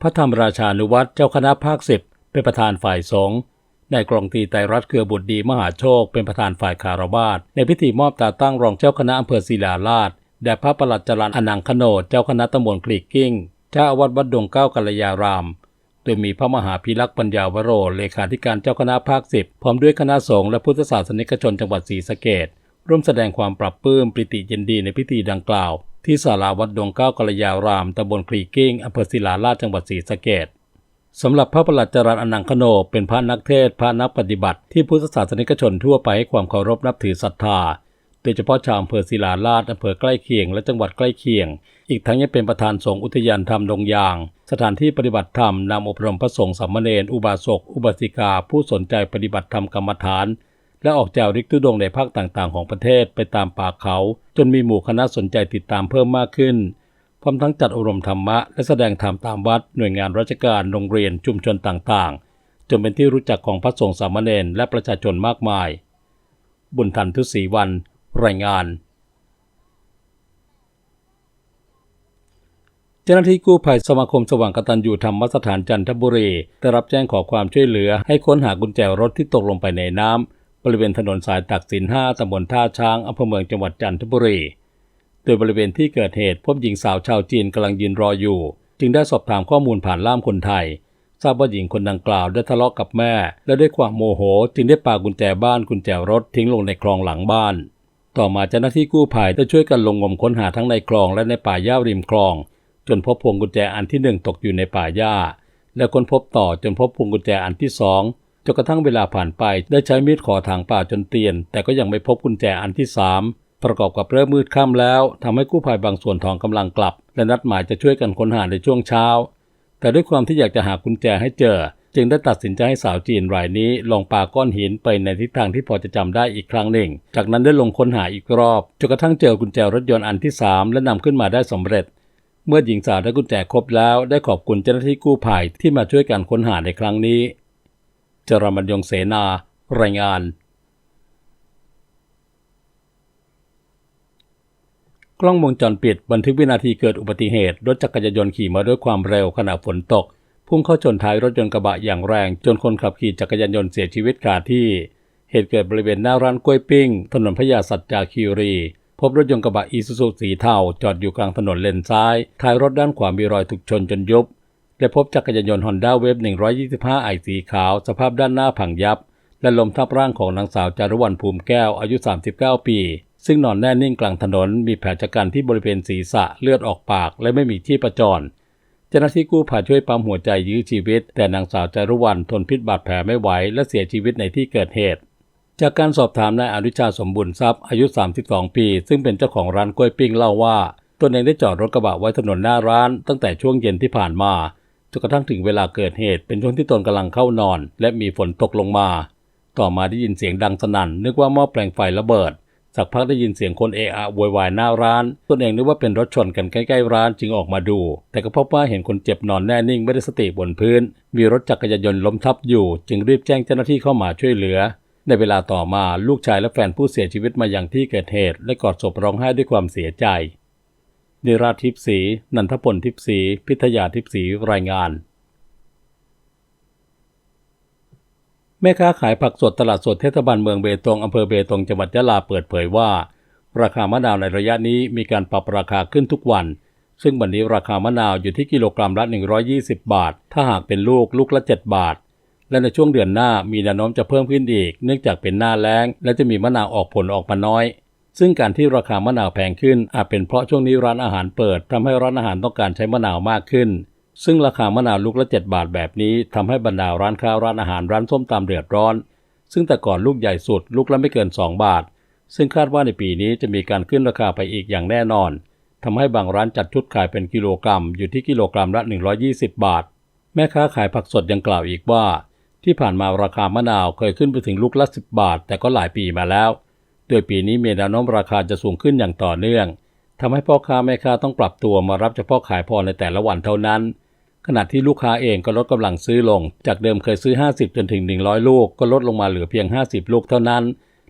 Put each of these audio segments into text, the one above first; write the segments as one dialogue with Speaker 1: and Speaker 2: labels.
Speaker 1: พระธรรมราชานุวัตรเจ้าคณะภาคสิบเป็นประธานฝ่ายสงฆ์นายกรองตีไตรรัตเครือบุตรดีมหาโชคเป็นประธานฝ่ายคารวาสในพิธีมอบตาตั้งรองเจ้าคณะอำเภอศิลาลาดแด่พระประหลัดจรันอนังคโนดเจ้าคณะตำบลคลีกกิ้งเจ้าอาวาสวัดดงเก้ากัลยาราม โดยมีพระมหาพิรักษ์ปัญญาวโร เลขาธิการเจ้าคณะภาคสิบพร้อมด้วยคณะสงฆ์และพุทธศาสนิกชนจังหวัดศรีสะเกดร่วมแสดงความปรับปลื้มปริติยินดีในพิธีดังกล่าว ที่ศาลาวัดดงเก้ากัลยารามตำบลคลีกิ้งอำเภอศิลาลาดจังหวัดศรีสะเกดสำหรับพระประหลัดจรันอนังคโน เป็นพระนักเทศ พระนักปฏิบัติ ที่พุทธศาสนิกชนทั่วไปให้ความเคารพนับถือศรัทธา โดยเฉพาะชาวอำเภอศิลาลาดอำเภอใกล้เคียง และจังหวัดใกล้เคียง อีกทั้งยังเป็นประธานสงฆ์อุทยานธรรมดงยาง สถานที่ปฏิบัติธรรมนำอบรมพระสงฆ์สามเณรอุบาสก อุบาสิกา ผู้สนใจปฏิบัติธรรมกรรมฐาน และออกจาริกทุดงในภาคต่างๆ ของประเทศไปตามป่าเขา จนมีหมู่คณะสนใจติดตามเพิ่มมากขึ้น พร้อมทั้งจัดอบรมธรรมะ และแสดงธรรมตามวัดหน่วยงานราชการโรงเรียนชุมชนต่างๆ จนเป็นที่รู้จักของพระสงฆ์สามเณรและประชาชนมากมาย บุญทันทุศีวัน รายงานเจ้าหน้าที่กู้ภัยสมาคมสว่างกตัญญูธรรมสถานจันทบุรี ได้รับแจ้งขอความช่วยเหลือให้ค้นหากุญแจรถที่ตกลงไปในน้ำ บริเวณถนนสายตักสินห้าตำบลท่าช้างอำเภอเมืองจังหวัดจันทบุรี โดยบริเวณที่เกิดเหตุพบหญิงสาวชาวจีนกำลังยืนรออยู่ จึงได้สอบถามข้อมูลผ่านล่ามคนไทย ทราบว่าหญิงคนดังกล่าวได้ทะเลาะกับแม่ และด้วยความโมโห จึงได้ปากุญแจบ้านกุญแจรถทิ้งลงในคลองหลังบ้าน ต่อมาเจ้าหน้าที่กู้ภัยได้ช่วยกันลงงมค้นหาทั้งในคลองและในป่าหญ้าริมคลอง จนพบพวงกุญแจอันที่หนึ่งตกอยู่ในป่าหญ้าและค้นพบต่อจนพบพวงกุญแจอันที่สอง จนกระทั่งเวลาผ่านไปได้ใช้มีดขอถางป่าจนเตียน แต่ก็ยังไม่พบกุญแจอันที่สามประกอบกับเริ่มมืดค่ำแล้วทำให้กู้ภัยบางส่วนถอนกำลังกลับ และนัดหมายจะช่วยกันค้นหาในช่วงเช้า แต่ด้วยความที่อยากจะหากุญแจให้เจอ จึงได้ตัดสินใจให้สาวจีนรายนี้ลองปาก้อนหินไปในทิศทางที่พอจะจำได้อีกครั้งหนึ่ง จากนั้นได้ลงค้นหาอีกรอบจนกระทั่งเจอกุญแจรถยนต์อันที่สามและนำขึ้นมาได้สำเร็จ เมื่อหญิงสาวได้กุญแจครบแล้ว ได้ขอบคุณเจ้าหน้าที่กู้ภัยที่มาช่วยกันค้นหาในครั้งนี้ จรมันยงเสนารายงาน กล้องวงจรปิดบันทึกวินาทีเกิดอุบัติเหตุ รถจักรยานยนต์ขี่มาด้วยความเร็วขณะฝนตก พุ่งเข้าชนท้ายรถยนต์กระบะอย่างแรง จนคนขับขี่จักรยานยนต์เสียชีวิตคาที่ เหตุเกิดบริเวณหน้าร้านกล้วยปิ้ง ถนนพญาสัจจาคีรี พบรถยนต์กระบะอีซูซูสีเทาจอดอยู่กลางถนนเลนซ้าย ท้ายรถด้านขวามีรอยถูกชนจนยุบ และพบจักรยานยนต์ฮอนด้าเวฟ125ไอสีขาว สภาพด้านหน้าพังยับ และลมทับร่างของนางสาวจารุวรรณภูมิแก้วอายุ 39 ปี ซึ่งนอนแน่นิ่งกลางถนน มีแผลชะกันที่บริเวณศีรษะเลือดออกปาก และไม่มีที่ประจรเจ้าหน้าที่กู้ภัยช่วยปั๊มหัวใจยื้อชีวิต แต่นางสาวจารุวรรณทนพิษบาดแผลไม่ไหวและเสียชีวิตในที่เกิดเหตุ จากการสอบถามนายอนุชาสมบุญทรัพย์อายุ 32 ปี ซึ่งเป็นเจ้าของร้านกล้วยปิ้งเล่าว่าตนเองได้จอดรถกระบะไว้ถนนหน้าร้าน ตั้งแต่ช่วงเย็นที่ผ่านมา จนกระทั่งถึงเวลาเกิดเหตุเป็นช่วงที่ตนกำลังเข้านอน และมีฝนตกลงมา ต่อมาได้ยินเสียงดังสนั่น นึกว่าหม้อแปลงไฟระเบิด สักพักได้ยินเสียงคนเอะอะโวยวายหน้าร้านตนเองนึกว่าเป็นรถชนกันใกล้ๆร้านจึงออกมาดู แต่ก็พบว่าเห็นคนเจ็บนอนแน่นิ่งไม่ได้สติบนพื้น มีรถจักรยานยนต์ล้มทับอยู่ จึงรีบแจ้งเจ้าหน้าที่เข้ามาช่วยเหลือ ในเวลาต่อมาลูกชายและแฟนผู้เสียชีวิตมาอย่างที่เกิดเหตุ และกอดศพร้องไห้ด้วยความเสียใจ นิราทิพย์ศรีนันทพลทิพย์ศรีพิทยาทิพย์ศรีรายงาน แม่ค้าขายผักสดตลาดสดเทศบาลเมืองเบตงอำเภอเบตงจังหวัดยะลาเปิดเผยว่า ราคามะนาวในระยะนี้มีการปรับราคาขึ้นทุกวัน ซึ่งวันนี้ราคามะนาวอยู่ที่กิโลกรัมละ 120 บาท ถ้าหากเป็นลูกลูกละ 7 บาท และในช่วงเดือนหน้ามีแนวโน้มจะเพิ่มขึ้นอีก เนื่องจากเป็นหน้าแล้ง และจะมีมะนาวออกผลออกมาน้อย ซึ่งการที่ราคามะนาวแพงขึ้น อาจเป็นเพราะช่วงนี้ร้านอาหารเปิดทำให้ร้านอาหารต้องการใช้มะนาวมากขึ้น ซึ่งราคามะนาวลูกละ 7 บาทแบบนี้ทำให้บรรดาร้านค้าร้านอาหารร้านส้มตำเดือดร้อน ซึ่งแต่ก่อนลูกใหญ่สุดลูกละไม่เกิน 2 บาท ซึ่งคาดว่าในปีนี้จะมีการขึ้นราคาไปอีกอย่างแน่นอนทำให้บางร้านจัดชุดขายเป็นกิโลกรัม อยู่ที่กิโลกรัมละ 120 บาท แม่ค้าขายผักสดยังกล่าวอีกว่า ที่ผ่านมาราคามะนาวเคยขึ้นไปถึงลูกละ 10 บาท แต่ก็หลายปีมาแล้ว โดยปีนี้มีแนวโน้มราคาจะสูงขึ้นอย่างต่อเนื่องทำให้พ่อค้าแม่ค้าต้องปรับตัวมารับเฉพาะขายพอในแต่ละวันเท่านั้น ขณะที่ลูกค้าเองก็ลดกำลังซื้อลง จากเดิมเคยซื้อ 50 จนถึง 100 ลูก ก็ลดลงมาเหลือเพียง 50 ลูกเท่านั้น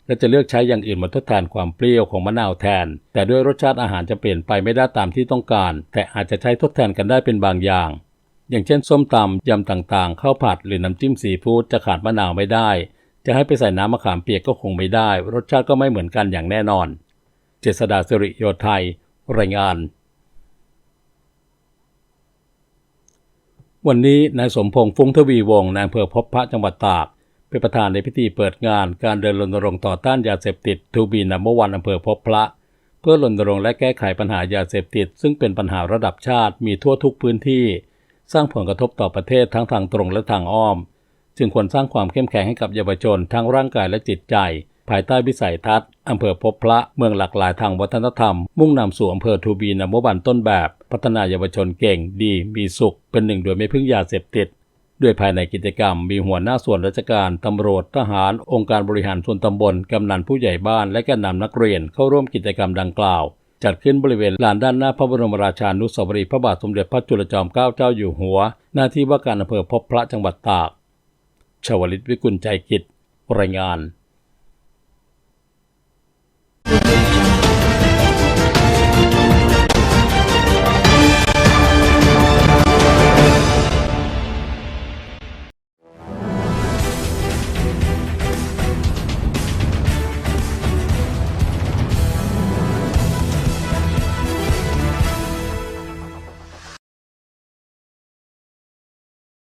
Speaker 1: และจะเลือกใช้อย่างอื่นมาทดแทนความเปรี้ยวของมะนาวแทน แต่ด้วยรสชาติอาหารจะเปลี่ยนไปไม่ได้ตามที่ต้องการ แต่อาจจะใช้ทดแทนกันได้เป็นบางอย่าง อย่างเช่น ส้มตำยำต่างๆข้าวผัดหรือน้ำจิ้มซีฟู้ดจะขาดมะนาวไม่ได้ จะให้ไปใส่น้ำมะขามเปียกก็คงไม่ได้ รสชาติก็ไม่เหมือนกันอย่างแน่นอน เจษดาสิริโยไทยรายงาน วันนี้นายสมพงษ์ฟุ้งทวีวงศ์นายอำเภอพบพระจังหวัดตาก เป็นประธานในพิธีเปิดงานการเดินรณรงค์ต่อต้านยาเสพติดทูบีนัมเบอร์วันอำเภอพบพระ เพื่อรณรงค์และแก้ไขปัญหายาเสพติด ซึ่งเป็นปัญหาระดับชาติมีทั่วทุกพื้นที่ สร้างผลกระทบต่อประเทศทั้งทางตรงและทางอ้อม จึงควรสร้างความเข้มแข็งให้กับเยาวชนทั้งร่างกายและจิตใจ ภายใต้วิสัยทัศน์อำเภอพบพระเมืองหลากหลายทางวัฒนธรรม มุ่งนำสู่อำเภอทูบีนัมเบอร์วันต้นแบบ พัฒนาเยาวชนเก่งดีมีสุข เป็นหนึ่งโดยไม่พึ่งยาเสพติดด้วยภายในกิจกรรมมีหัวหน้าส่วนราชการ ตำรวจ ทหาร องค์การบริหารส่วนตำบล กำนันผู้ใหญ่บ้าน และแกนนำนักเรียนเข้าร่วมกิจกรรมดังกล่าว จัดขึ้นบริเวณลานด้านหน้าพระบรมราชานุสาวรีย์พระบาทสมเด็จพระจุลจอมเกล้าเจ้าอยู่หัว หน้าที่ว่าการอำเภอพบพระจังหวัดตาก ชวลิตวิกุลใจกิจรายงาน